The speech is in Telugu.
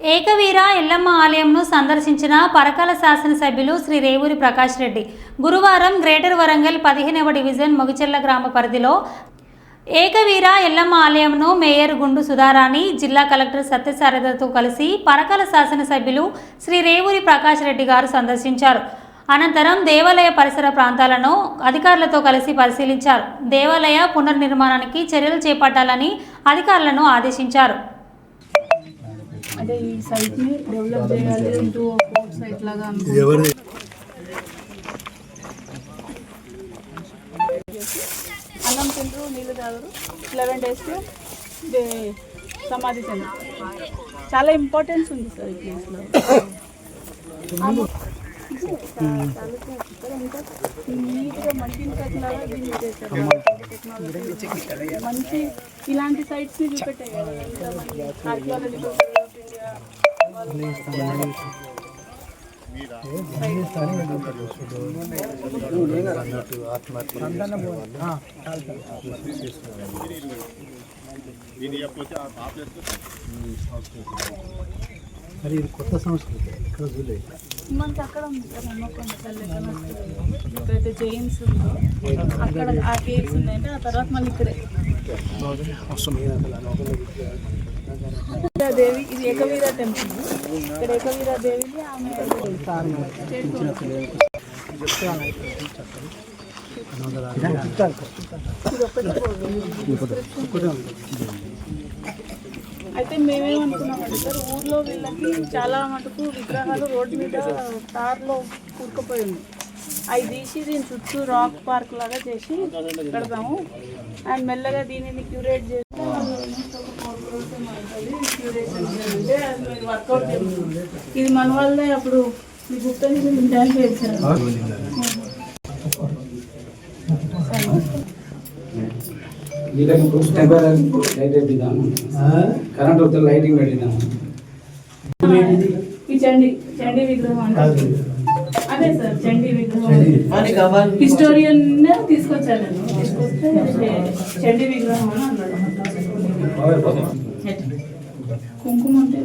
ఏకవీర ఎల్లమ్మ ఆలయంను సందర్శించిన పరకాల శాసనసభ్యులు శ్రీ రేవూరి ప్రకాష్ రెడ్డి. గురువారం గ్రేటర్ వరంగల్ పదిహేనవ డివిజన్ మొగిచెల్ల గ్రామ పరిధిలో ఏకవీర ఎల్లమ్మ ఆలయంను మేయర్ గుండు సుధారాణి జిల్లా కలెక్టర్ సత్యసారథతో కలిసి పరకాల శాసనసభ్యులు శ్రీ రేవూరి ప్రకాష్ రెడ్డి గారు సందర్శించారు. అనంతరం దేవాలయ పరిసర ప్రాంతాలను అధికారులతో కలిసి పరిశీలించారు. దేవాలయ పునర్నిర్మాణానికి చర్యలు చేపట్టాలని అధికారులను ఆదేశించారు. అంటే ఈ సైట్ని డెవలప్ చేయాలి ఇంటూ ఫోర్ట్ సైట్ లాగా. ఎవరి అన్నం తింటారు నీళ్ళు తాగరు. లెవెన్ డేస్లో సమాధి చెందుతారు. చాలా ఇంపార్టెన్స్ ఉంది సార్ ఈ ప్లేస్లో నీట్గా దీన్ని చేశారు. మంచి ఇలాంటి సైట్స్ని చూపెట్టాయి కదా. మరి ఇది కొత్త సంస్కృతి ఎక్కడ చూడలేదు మనకి అక్కడ ఉంది సార్ హన్మకొండ తల్లి ఇక్కడైతే జైన్స్ ఉందో. అక్కడ ఆ కేవ్స్ ఉన్నాయంటే ఆ తర్వాత మళ్ళీ ఇక్కడే. దేవి ఇది ఏకవీర టెంపుల్ ఇక్కడ ఏకవీర దేవిని ఆమె స్టేట్ ఇది అయితే మేమేమనుకున్నామంటే సార్ ఊర్లో వీళ్ళకి చాలా మటుకు విగ్రహాలు రోడ్డు మీద తార్లో కూరుకుపోయి ఉంది అవి తీసి దీని చుట్టూ రాక్ పార్క్ లాగా చేసి పెడతాము. అండ్ మెల్లగా దీనిని క్యూరేట్ చేసి ఇది మన వాళ్ళే అప్పుడు మీ గుప్తా నుంచి కరెంట్ వస్తే లైటింగ్ పెట్టినాము ఈ చండి చండి విగ్రహం అంటే అదే సార్ చండీ విగ్రహం హిస్టోరియన్ తీసుకొచ్చాను నేను తీసుకొస్తే చండీ విగ్రహం అని అన్నాడు కుంకుమ అంటే